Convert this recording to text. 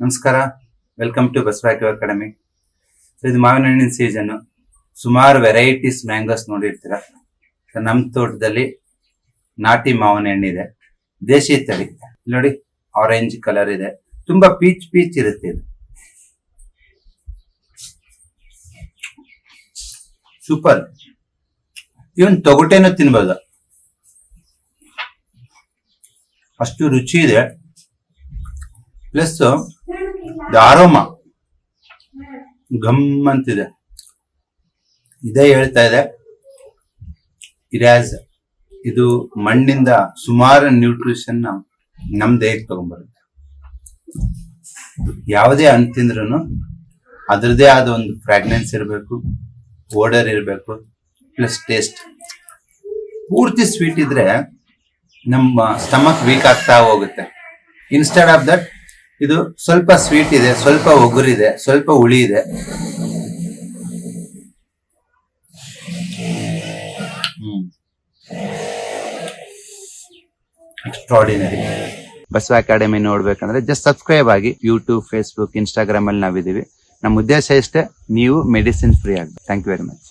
ನಮಸ್ಕಾರ. Welcome to ಬಸವಾಕ್ಯೂ academy so ಇದು ಮಾವಿನ ಹಣ್ಣಿನ ಸೀಸನ್ ಸುಮಾರು ವೆರೈಟೀಸ್ ಮ್ಯಾಂಗೋಸ್ ನೋಡಿರ್ತೀರ? ನಮ್ಮ ತೋಟದಲ್ಲಿ ನಾಟಿ ಮಾವಿನ ಹಣ್ಣಿದೆ ದೇಶಿ ತಳಿ ನೋಡಿ ಆರೆಂಜ್ ಕಲರ್ ಇದೆ. ತುಂಬಾ ಪೀಚ್ ಪೀಚ್ ಇರುತ್ತೆ ಇದು. ಸೂಪರ್ ಇವನ್ ತೊಗಟೆನೂ ತಿನ್ಬೋದು. ಅಷ್ಟು ರುಚಿ ಇದೆ. ಪ್ಲಸ್ ಆರೋಮ. ಗಮ್ ಅಂತಿದೆ. ಇದೇ ಹೇಳ್ತಾ ಇದೆ. ಇರ್ಯಾಸ್ ಇದು ಮಣ್ಣಿಂದ ಸುಮಾರು ನ್ಯೂಟ್ರಿಷನ್ ನಮ್ ದೇಹಕ್ಕೆ ತಗೊಂಡ್ಬರುತ್ತೆ. ಯಾವುದೇ ಹಣ್ಣು ತಿಂದ್ರೂ ಅದರದೇ ಆದ ಒಂದು ಫ್ರಾಗ್ನೆನ್ಸ್ ಇರಬೇಕು ಓಡರ್ ಇರಬೇಕು ಪ್ಲಸ್ ಟೇಸ್ಟ್ ಪೂರ್ತಿ ಸ್ವೀಟ್ ಇದ್ರೆ ನಮ್ಮ ಸ್ಟಮಕ್ ವೀಕ್ ಆಗ್ತಾ ಹೋಗುತ್ತೆ. ಇನ್ಸ್ಟೆಡ್ ಆಫ್ ದಟ್ ಇದು ಸ್ವಲ್ಪ ಸ್ವೀಟ್ ಇದೆ, ಸ್ವಲ್ಪ ಒಗುರಿದೆ, ಸ್ವಲ್ಪ ಹುಳಿ ಇದೆ ಎಕ್ಸ್ಟ್ರಾಡಿನರಿ ಬಸವ ಅಕಾಡೆಮಿ ನೋಡ್ಬೇಕಂದ್ರೆ ಜಸ್ಟ್ ಸಬ್ಸ್ಕ್ರೈಬ್ ಆಗಿ ಯೂಟ್ಯೂಬ್ ಫೇಸ್ಬುಕ್ ಇನ್ಸ್ಟಾಗ್ರಾಮ್ ಅಲ್ಲಿ ನಾವಿದೀವಿ ನಮ್ಮ ಉದ್ದೇಶ ಇಷ್ಟೇ, ನೀವು ಮೆಡಿಸಿನ್ ಫ್ರೀ ಆಗಿ ಥ್ಯಾಂಕ್ ಯು ವೆರಿ ಮಚ್